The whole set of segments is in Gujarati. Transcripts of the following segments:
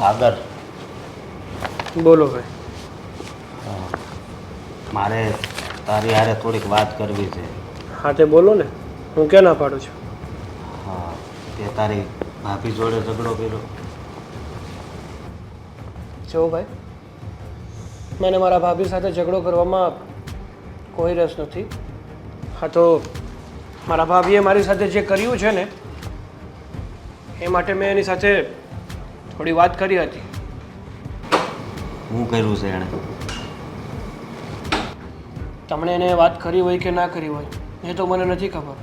સાગર. બોલો ભાઈ. મારે તારી હારે થોડીક વાત કરવી છે. હા તે બોલો ને. હું ક્યાં ના પાડું છું? હા તે તારી ભાભી જોડે ઝઘડો કર્યો. જો ભાઈ મને મારા ભાભી સાથે ઝઘડો કરવામાં કોઈ રસ નથી. હા તો મારા ભાભીએ મારી સાથે જે કર્યું છે ને એ માટે મેં એની સાથે થોડી વાત કરી હતી. હું કર્યું છે એણે? તમને એને વાત કરી હોય કે ના કરી હોય એ તો મને નથી ખબર.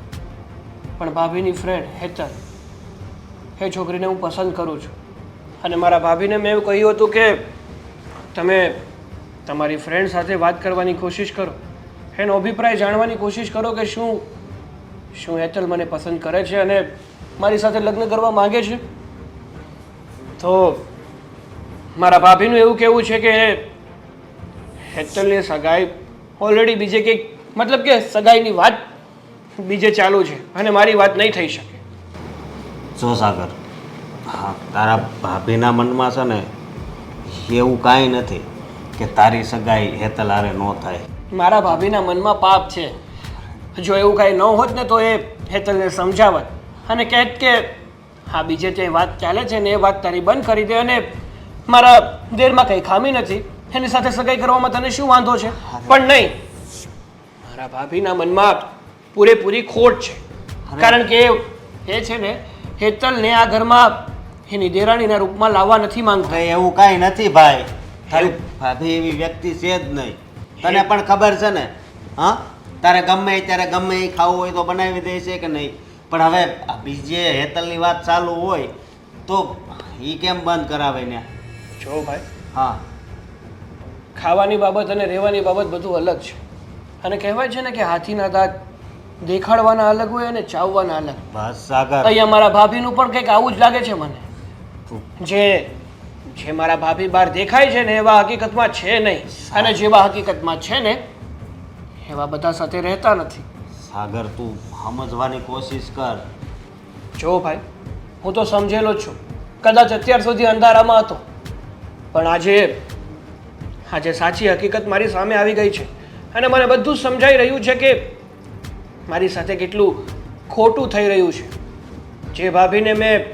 પણ ભાભીની ફ્રેન્ડ હેતલ એ છોકરીને હું પસંદ કરું છું. અને મારા ભાભીને મેં એવું કહ્યું હતું કે તમે તમારી ફ્રેન્ડ સાથે વાત કરવાની કોશિશ કરો. એનો અભિપ્રાય જાણવાની કોશિશ કરો કે શું શું હેતલ મને પસંદ કરે છે અને મારી સાથે લગ્ન કરવા માગે છે. તો મારા ભાભીનું એવું કહેવું છે કે હેતલની સગાઈ ઓલરેડી બીજે કંઈક મતલબ કે સગાઈની વાત બીજે ચાલુ છે અને મારી વાત નહીં થઈ શકે. જો સાગર હા તારા ભાભીના મનમાં છે ને એવું કાંઈ નથી કે તારી સગાઈ હેતલ હારે ન થાય. મારા ભાભીના મનમાં પાપ છે. જો એવું કાંઈ ન હોત ને તો એ હેતલને સમજાવત. અને કહેત કે હા બીજે જે વાત ચાલે છે ને એ વાત તારી બંધ કરી દે અને મારા દેરમાં કંઈ ખામી નથી. એની સાથે સગાઈ કરવામાં તને શું વાંધો છે? પણ નહીં. મારા ભાભીના મનમાં પૂરેપૂરી ખોટ છે. કારણ કે એ- છે ને હેતલને આ ઘરમાં એની દેરાણીના રૂપમાં લાવવા નથી માંગતા. એવું કાંઈ નથી ભાઈ. તારી ભાભી એવી વ્યક્તિ છે જ નહીં. તને પણ ખબર છે ને? હા? તારે ગમે ત્યારે ગમે એ ખાવું હોય તો બનાવી દે છે કે નહીં? પણ હવે બીજે હેતલની વાત ચાલુ હોય તો એ કેમ બંધ કરાવે ને? જો ભાઈ હા. ખાવાની બાબત અને રહેવાની બાબત બધું અલગ છે. અને કહેવાય છે ને કે હાથીના દાંત દેખાડવાના અલગ હોય અને ચાવવાના અલગ. બસ સાગર. અહીંયા મારા ભાભીનું પણ કંઈક આવું જ લાગે છે મને. જે જે મારા ભાભી બહાર દેખાય છે ને એવા હકીકતમાં છે નહીં. અને જેવા હકીકતમાં છે ને એવા બધા સાથે રહેતા નથી. સાગર તું સમજવાની કોશિશ કર. જો ભાઈ, હું તો સમજેલો જ છું. કદાચ અત્યાર સુધી અંધારામાં હતો. પણ આજે આજે સાચી હકીકત મારી સામે આવી ગઈ છે. અને મને બધું જ સમજાઈ રહ્યું છે કે મારી સાથે કેટલું ખોટું થઈ રહ્યું છે. જે ભાભીને મેં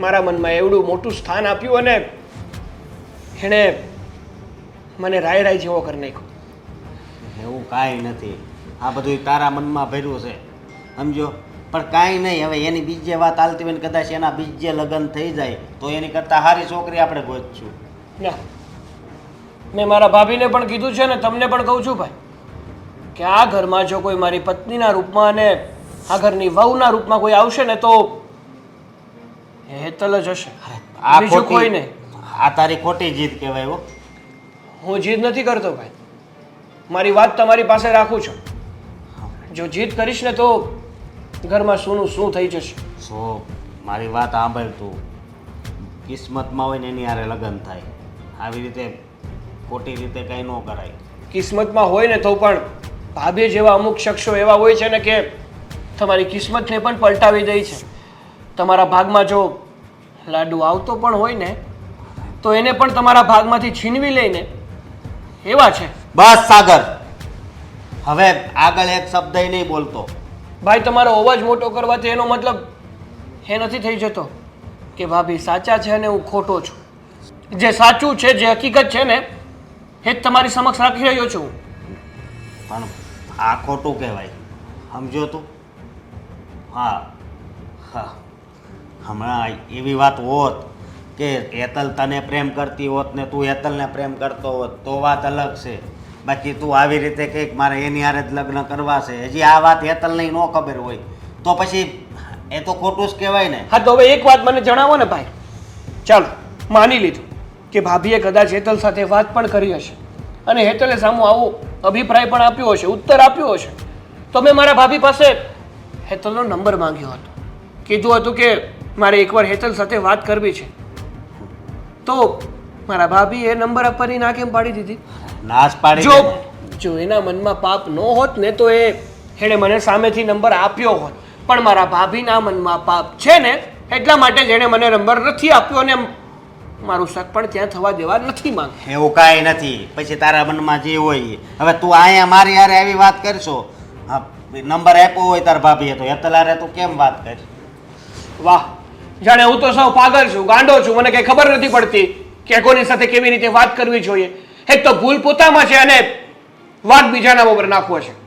મારા મનમાં એવડું મોટું સ્થાન આપ્યું અને એણે મને રાય રાય જેવો કરી નાખ્યો. એવું કાંઈ નથી. આ બધું તારા મનમાં ભર્યું છે. સમજો પણ કાંઈ નહીં હવે એની બીજે વાત હાલતી હોય ને કદાચ એના બીજે લગ્ન થઈ જાય તો એની કરતાં સારી છોકરી આપણે ગોતશું. ના મેં મારા ભાભીને પણ કીધું છે ને તમને પણ કહું છું ભાઈ કે આ ઘરમાં જો કોઈ મારી પત્નીના રૂપમાં અને આ ઘરની વહુના રૂપમાં કોઈ આવશે ને તો હેતલ જ હશે. આ બીજું કોઈ નહીં. આ તારી ખોટી જીદ કહેવાય હો. હું જીદ નથી કરતો ભાઈ. મારી વાત તમારી પાસે રાખું છું. જો જીદ કરીશ ને તો ઘરમાં શુંનું શું થઈ જશે? સો મારી વાત સાંભળ તું. કિસ્મતમાં હોય ને એની હારે લગ્ન થાય. આવી રીતે ખોટી રીતે કંઈ ન કરાય. કિસ્મતમાં હોય ને તો પણ ભાભી જેવા અમુક શખ્સો એવા હોય છે ને કે તમારી કિસ્મતને પણ પલટાવી દે છે. તમારા ભાગમાં જો લાડુ આવતો પણ હોય ને તો એને પણ તમારા ભાગમાંથી છીનવી લઈને એવા છે. બસ સાગર. હવે આગળ એક શબ્દ નહીં બોલતો. ભાઈ, તમારો અવાજ મોટો કરવાથી એનો મતલબ એ નથી થઈ જતો કે ભાભી, સાચા છે અને હું ખોટો છું. જે સાચું છે, જે હકીકત છે ને, એ જ તમારી સમક્ષ રાખી રહ્યો છું. પણ આ ખોટું કહેવાય. સમજો તું. હા હા. હમણાં એવી વાત હોત કે એતલ તને પ્રેમ કરતી હોત ને તું એતલને પ્રેમ કરતો હોત, તો વાત અલગ છે. બાકી તું આવી રીતે કંઈક મારે એની હારે જ લગ્ન કરવા છે. હજી આ વાત હેતલને ન ખબર હોય. તો પછી એ તો ખોટું જ કહેવાય ને. હા, તો હવે એક વાત મને જણાવો ને ભાઈ. ચાલો, માની લીધું કે ભાભીએ કદાચ હેતલ સાથે વાત પણ કરી હશે. અને હેતલે સામું આવો અભિપ્રાય પણ આપ્યો હશે, ઉત્તર આપ્યો હશે. તો મેં મારા ભાભી પાસે હેતલનો નંબર માંગ્યો હતો. કીધું હતું કે મારે એકવાર હેતલ સાથે વાત કરવી છે. તો મારા ભાભી એ નંબર આપવાની ના કેમ પાડી દીધી? નાશ પાડી જો જો એના મનમાં પાપ ન હોત ને તો એ એણે મને સામેથી નંબર આપ્યો હોત. પણ મારા ભાભીના મનમાં પાપ છે ને એટલા માટે જેણે મને નંબર નથી આપ્યો ને મારું શક પણ ત્યાં થવા દેવા નથી માંગ એવું કાંઈ નથી. પછી તારા મનમાં જે હોય. હવે તું અહીંયા મારી યારે આવી વાત કરશો. હા નંબર આપ્યો હોય તારા ભાભીએ તો હેતલ હારે તું કેમ વાત કરી? વાહ જાણે હું તો સૌ પાગલ છું ગાંડો છું. મને કઈ ખબર નથી પડતી કે કોની સાથે કેવી રીતે વાત કરવી જોઈએ. એક તો ભૂલ પોતામાં છે અને વાત બીજાના ઉપર નાખવો છે.